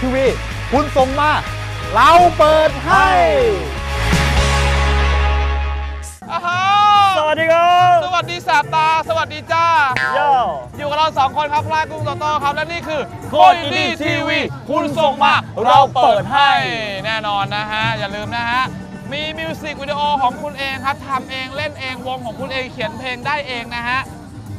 ทีวีคุณส่งมา เราเปิดให้อ้าว สวัสดีครับสวัสดีแสบตา สวัสดีจ้า โย่ อยู่กับเราสองคนครับพลายกุ้งโตโต้ครับ และนี่คือโคตรอินดี้ทีวีคุณส่งมา เราเปิดให้แน่นอนนะฮะ อย่าลืมนะฮะ มีมิวสิกวิดีโอของคุณเองครับทำเองเล่นเองวงของคุณเองเขียนเพลงได้เองนะฮะ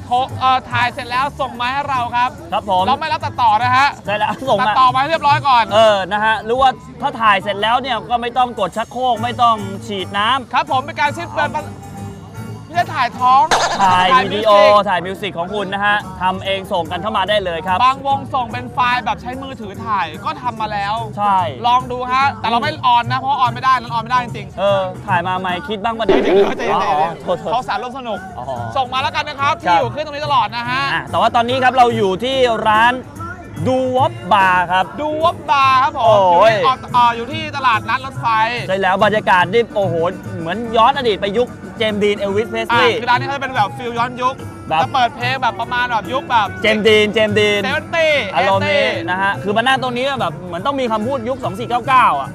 โทรเอ่อถ่ายเสร็จแล้วส่งมาให้เราครับ ครับผมเราไม่รับตัดต่อนะฮะ ใช่แล้วส่งตัดมา ต่อมาให้เรียบร้อยก่อน เออ นะฮะ หรือว่าถ้าถ่ายเสร็จแล้วเนี่ยก็ไม่ต้องกดชักโครกไม่ต้องฉีดน้ำ ครับผมเป็นการสิ้นเปลืองปัญ ไม่ใช่ถ่ายท้องถ่ายวิดีโอมิวสิกถ่ายมิวสิกของคุณนะฮะทำเองส่งกันเข้ามาได้เลยครับบางวงส่งเป็นไฟล์แบบใช้มือถือถ่ายก็ทำมาแล้ว ใช่ ลองดูฮะ แต่เราไม่ออนนะ เพราะว่าออนไม่ได้นั้นออนไม่ได้จริงเออ ถ่ายมาไหมคิดบ้างปะๆเนี่ยเดี๋ยวใจเย็นอ๋อๆโทษโทษ เขาสารร่วมสนุก อ๋อส่งมาแล้วกันนะครับครัที่บอยู่ขึ้นตรงนี้ตลอดนะฮะ อะแต่ว่าตอนนี้ครับเราอยู่ที่ร้านดูวอบบาร์ครับ ดูวับบาร์ครับผม โอ้ยอยู่ที่ออเอ่ออยู่ที่ตลาดนัดรถไฟ ใช่แล้วบรรยากาศนี่โอ้โห เหมือนย้อนอดีตไปยุค เจมส์ดีน เอลวิส เพสอะลีย์ คือร้านนี้เขาจะเป็นแบบฟิลย้อนยุคแบบ จะเปิดเพลงแบบประมาณแบบยุคแบบเจมส์ดีน เจมส์ดีน เซเวนตี้อารมณ์นี้นะฮะ คือมานั่งตรงนี้แบบเหมือนต้องมีคำพูดยุค 2499 อะ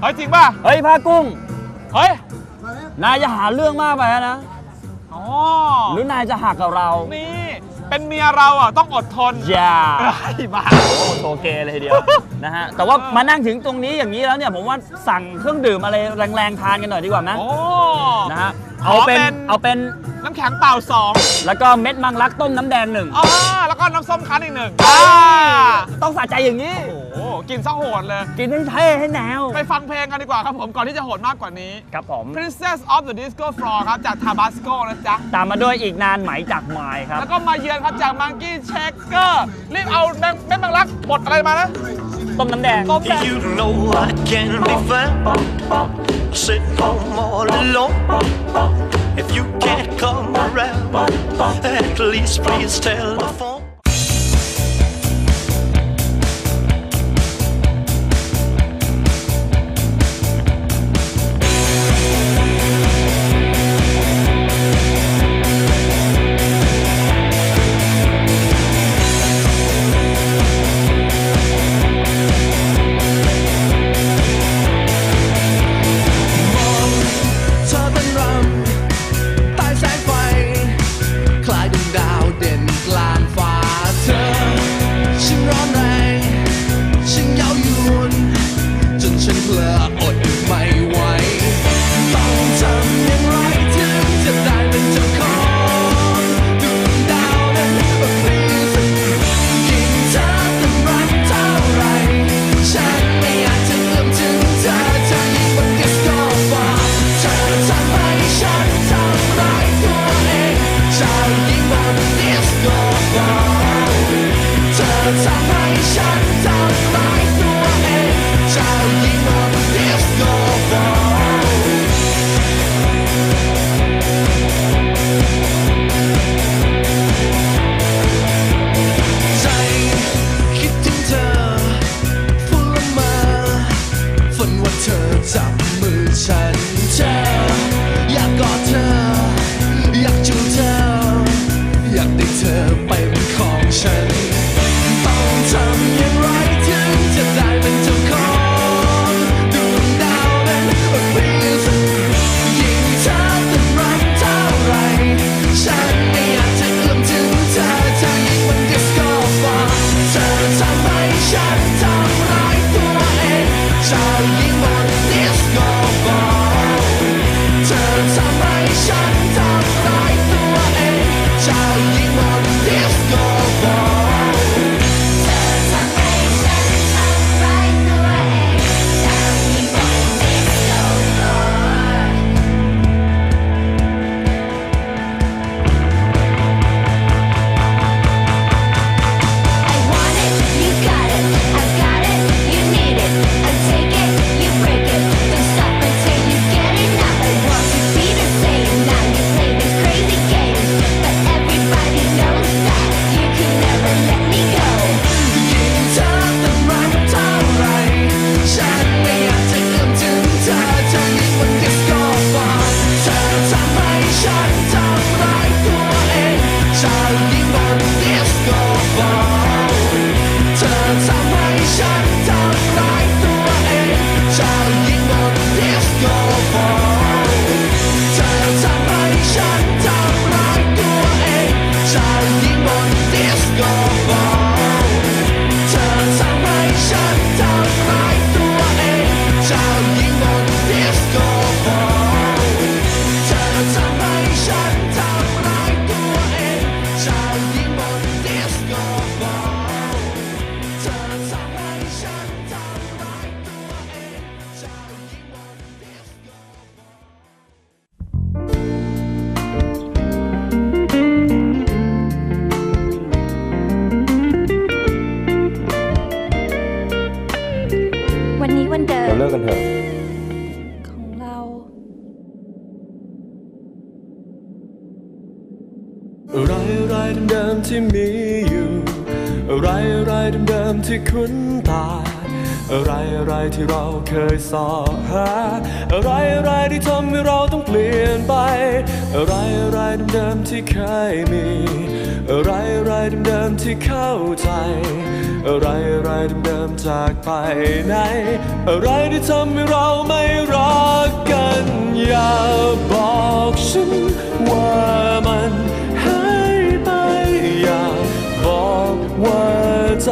เฮ้ยจริงป่ะ เฮ้ยผ้ากุ้ง เฮ้ยนายจะหาเรื่องมากไปนะ อ๋อหรือนายจะหักกับเรา นี่เป็นเมียเราอะต้องอดทนอย่า ไอ้บ้า โอเคเลยทีเดียว นะฮะ แต่ว่ามานั่งถึงตรงนี้อย่างนี้แล้วเนี่ย ผมว่าสั่งเครื่องดื่มอะไรแรงๆทานกันหน่อยดีกว่าไหมโอ้นะฮะขอ เอาเป็นเป็นเอาเป็นน้ำแข็งเปล่าสองแล้วก็เม็ดมังลักต้มน้ำแดงหนึ่งอ่าแล้วก็น้ำส้มคั้นอีกหนึ่งอ่าอ่าต้องสะใจอย่างนี้ โอ้โหกินซะโหดเลย กินให้เท่ให้แนว ไปฟังเพลงกันดีกว่าครับผมก่อนที่จะโหดมากกว่านี้ ครับผม Princess of the Disco Floor ครับจาก Tabasco นะจ๊ะ ตามมาด้วยอีกนานไหมจากไมค์ครับ แล้วก็มาเยือนครับจาก Monkey Shaker รีบเอาแม่แม่บังลักบดอะไรมานะต้มน้ำแดงต้มแดง Sitting home all alone. If you can't come around, at least please telephone. เธอทำให้ฉั Disco ที่คุ้นตา อะไรอะไรที่เราเคยสอหา อะไรอะไรที่ทำให้เราต้องเปลี่ยนไป อะไรอะไรเดิมๆที่เคยมี อะไรอะไรเดิมๆที่เข้าใจ อะไรอะไรเดิมๆจากไปไหน อะไรที่ทำให้เราไม่รักกัน อย่าบอกฉันว่ามันหายไป อย่าบอกว่าใจ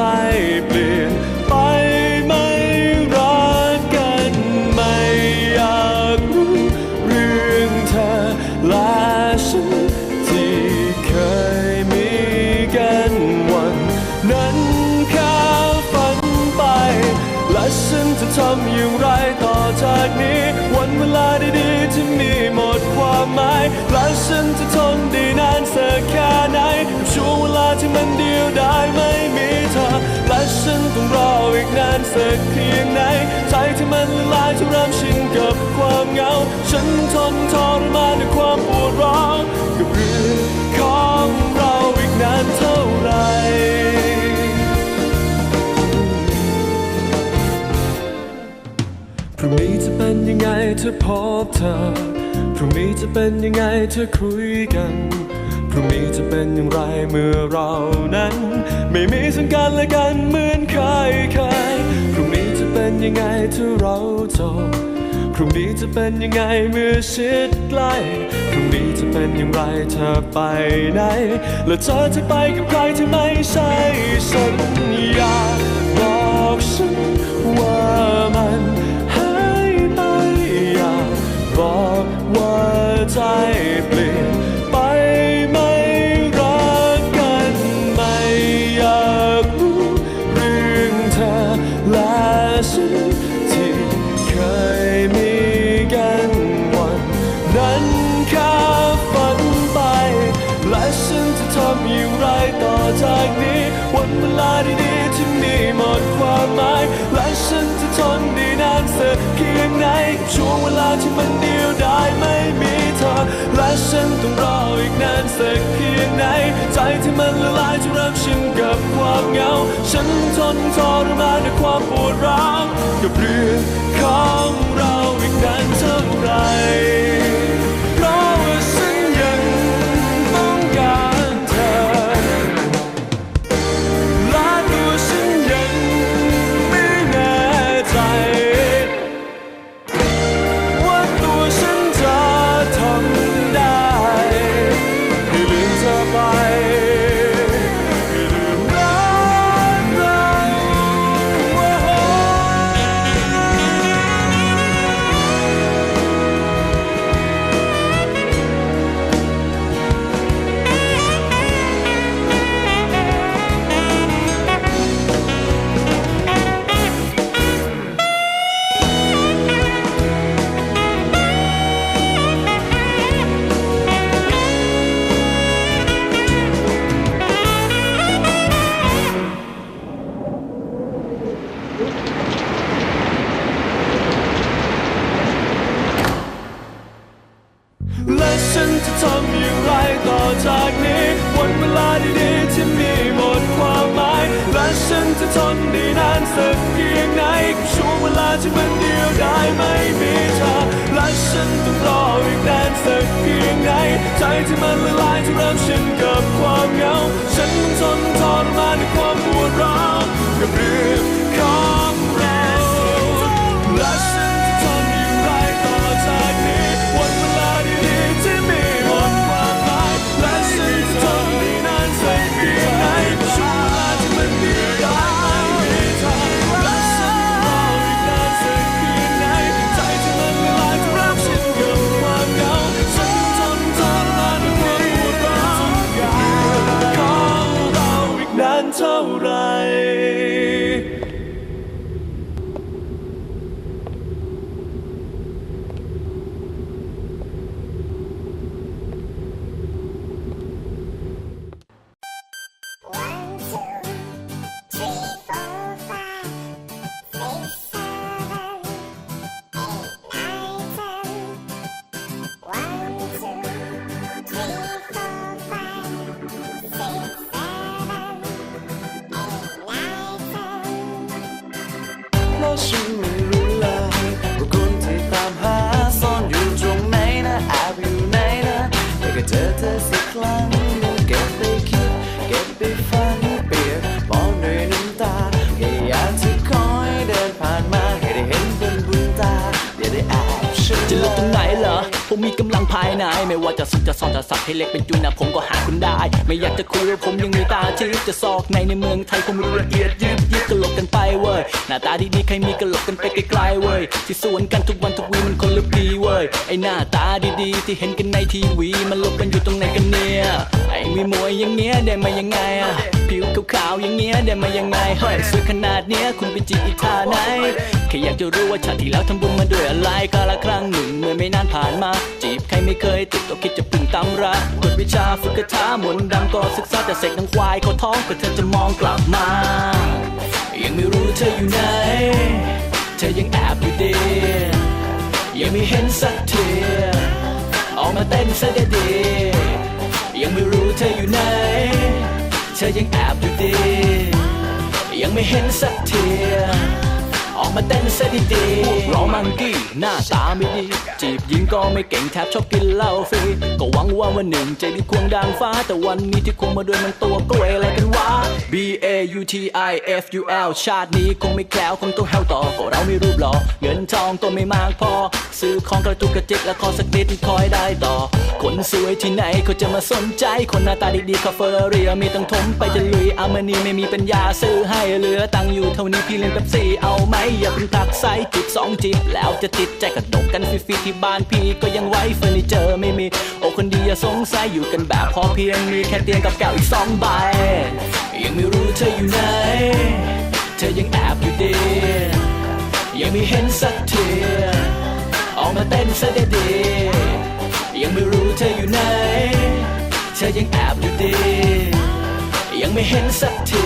หมายและฉันจะทนได้นานสักแค่ไหนกับช่วงเวลาที่มันเดียวดายไม่มีเธอและฉันต้องรออีกนานสักเพียงไหนใจที่มันละลายจะเริ่มชินกับความเหงา ฉันทนทรมานด้วยความปวด จะเป็นยังไงถ้าคุยกัน พรุ่งนี้จะเป็นอย่างไรเมื่อเรานั้น ไม่มีซึ่งกันและกันเหมือนเคยเคยพรุ่งนี้จะเป็นยังไงถ้าเราจบพรุ่งนี้จะเป็นยังไงเมื่อชิดใกล้พรุ่งนี้จะเป็นอย่างไรเธอไปไหน และเธอจะไปกับใครที่ไม่ใช่ฉันอยากบอกฉันว่ามัน ใจเปลี่ยนไปไม่รักกันไม่อยากรู้เรื่องเธอและฉันที่เคยมีกันวันนั้นแค่ฝันไป และฉันจะทำอย่างไรต่อจากนี้ วันเวลาดีๆที่มีหมดความหมาย และฉันจะทนได้นานสักเพียงไหนช่วงเวลาที่มันเดียวดายไม่มีเธอ และฉันต้องรออีกนานสักเพียงไหน ใจที่มันละลายจะเริ่มชินกับความเหงา ฉันทนทรมานด้วยความปวดร้าวกับเรื่องของเราอีกนานเท่าไหร จากนี้วันเวลาดีๆที่มีหมดความหมาย และฉันจะทนได้นานสักเพียงไหนกับช่วงเวลาที่มันเดียวดายไม่มีเธอและฉันต้องรออีกนานสักเพียงไหนใจที่มันละลายจนเริ่มชินกับความเหงา ฉันทนทรมานด้วยความปวดร้าว รู้เลยว่าคนที่ตามหาซ่อนอยู่ตรงไหนนะแอบอยู่ไหนนะอยาเจอเธอสักครั้งเก็บไปคิดเก็บไปฝันเปียกปอนด้วยน้ตาแค่ยากจะคอยเดินผ่านมาให้ได้เห็นเนบุญตาอย่าได้อบฉัน ผมมีกำลังภายใน ไม่ว่าจะสุดจะซ่อนจะสับให้เล็กเป็นจุนนะผมก็หาคุณได้ ไม่อยากจะคุยว่าผมยังมีตาทิพย์จะซอกในในเมืองไทยผมรู้ละเอียดยิบยิบกระหลกกันไปเว้ยหน้าตาดีๆใครมีกระหลกกันไปไกลๆเว้ยที่สวนกันทุกวันทุกวีมันคนละปีเว้ยไอหน้าตาดีๆ ที่เห็นกันในทีวี มันหลบกันอยู่ตรงไหนกันเนี่ยไอมีมวยอย่างเงี้ยได้มายังไงอะผิวขาวๆอย่างเงี้ยได้มายังไงเฮ้ยสวยขนาดเนี้ยคุณไปจีอีกท่าไหนแค่อยากจะรู้ว่าชาติที่แล้วทำบุญมาด้วยอะไรกาละครั้งหนึ่งเมื่อไม่นานผ่านมาจีบใครไม่เคยติดก็คิดจะพึ่งตำรากดวิชาฝึกคาถามนดำก็ศึกษาแต่เสกนังควายเขาท้องก็เธอจะมองกลับมา ยังไม่รู้เธออยู่ไหน เธอยังแอบอยู่ดียังไม่เห็นสักทีออกมาเต้นซะดีๆยังไม่รู้เธออยู่ไหน เธอยังแอบอยู่ดียังไม่เห็นสักที มาเต้นซะดีๆร้องมังกี้หน้าตาไม่ดี จีบหญิงก็ไม่เก่งแทบชอบกินเหล้าฟรี ก็หวังว่าวันหนึ่งจะได้ควงดังฟ้า แต่วันนี้ที่ควงมาด้วยมันตัวกล้วยอะไรกันวะ B A U T I F U L ชาตินี้คงไม่แคล้วคงต้องแฮวต่อก็เราไม่รูปหล่อเงินทองก็ไม่มากพอ ซื้อของกระตุกกระจิกและขอสักนิดคอยได้ต่อ คนสวยที่ไหนเขาจะมาสนใจ คนหน้าตาดีๆคาเฟอร์เรียมีตั้งทมไปจะลุยอามานีไม่มีปัญญาซื้อให้เหลือตังค์อยู่เท่านี้พี่เล่นกับซี่เอาไหมอย่าเพิ่งตักไซส์จิบสองจิบแล้วจะติดใจกระดกกันฟรีๆที่บ้านพี่ก็ยังไว้เฟอร์นิเจอร์ไม่มี โอ้คนดีอย่าสงสัยอยู่กันแบบพอเพียงมีแค่เตียงกับแก้วอีกสองใบยังไม่รู้เธออยู่ไหน เธอยังแอบอยู่ดียังไม่เห็นสักทีออกมาเต้นซะดีๆ ธอยังแอบอยู่ดี ยังไม่เห็นสักที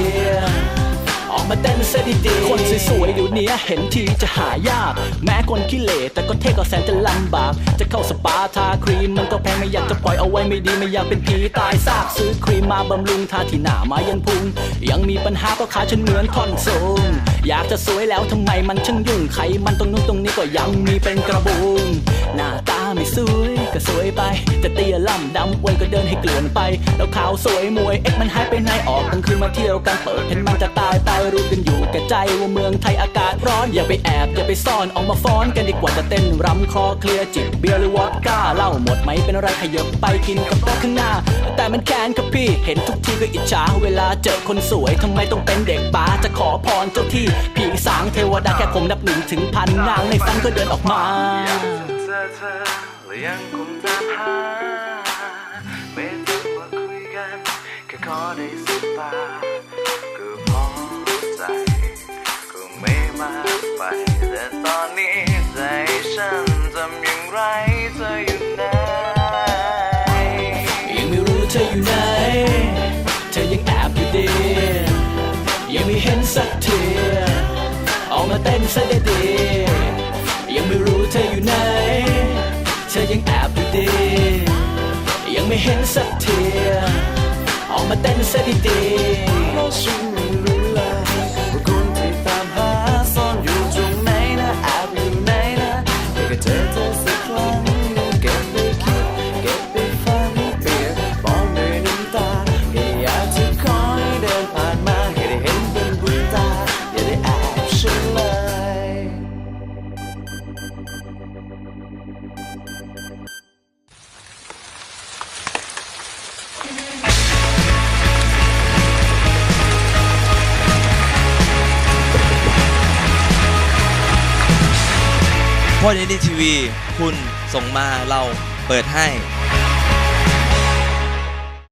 ออกมาเต้นซะดีๆคนสวยๆเดี๋ยวนี้เห็นทีจะหายาก แม้คนขี้เหร่แต่ก็เท่ก็แสนจะลำบาก จะเข้าสปาทาครีมมันก็แพงไม่อยากจะปล่อยเอาไว้ไม่ดีไม่อยากเป็นผีตายซากซื้อครีมมาบำรุงทาที่หน้ามายันพุง ยังมีปัญหาก็ขาฉันเหมือนท่อนสูงอยากจะสวยแล้วทำไมมันช่างยุ่งไขมันตรงนู้นตรงนี้ก็ยังมีเป็นกระบุงหน้าตา ไม่สวยก็สวยไป จะเตี้ยล่ำดำอ้วนก็เดินให้เกลื่อนไป แล้วขาวสวยมวยเอ็กมันหายไปไหนออกกลางคืนมาเที่ยวกันเปิดเห็นมันจะตายไปรู้กันอยู่แก่ใจว่าเมืองไทยอากาศร้อนอย่าไปแอบอย่าไปซ่อนออกมาฟ้อนกันดีกว่าจะเต้นรำคอเคลียร์จิบเบียร์หรือวอดก้าเหล้าหมดไหมเป็นอะไรขยับไปกินกับโต๊ะข้างหน้า แต่มันแค้นครับพี่เห็นทุกทีก็อิจฉาเวลาเจอคนสวยทำไมต้องเป็นเด็กป่าจะขอพรเจ้าที่ผีสางเทวดาแค่ผมนับหนึ่งถึงพันนางในฝันก็เดินออกมา เธอและยังคงตามหาไม่ต้องมาคุยกันแค่ขอได้สบตาก็พอใจคงไม่มากไปแต่ตอนนี้ใจฉันทำอย่างไรเธออยู่ไหนยังไม่รู้เธออยู่ไหนเธอยังแอบอยู่ดียังไม่เห็นสักทีออกมาเต้นซะดีๆ ไม่เห็นสักทีออกมาเต้นซะดีๆเพราะฉันไม่รู้เล พอดีทีวีคุณส่งมาเราเปิดให้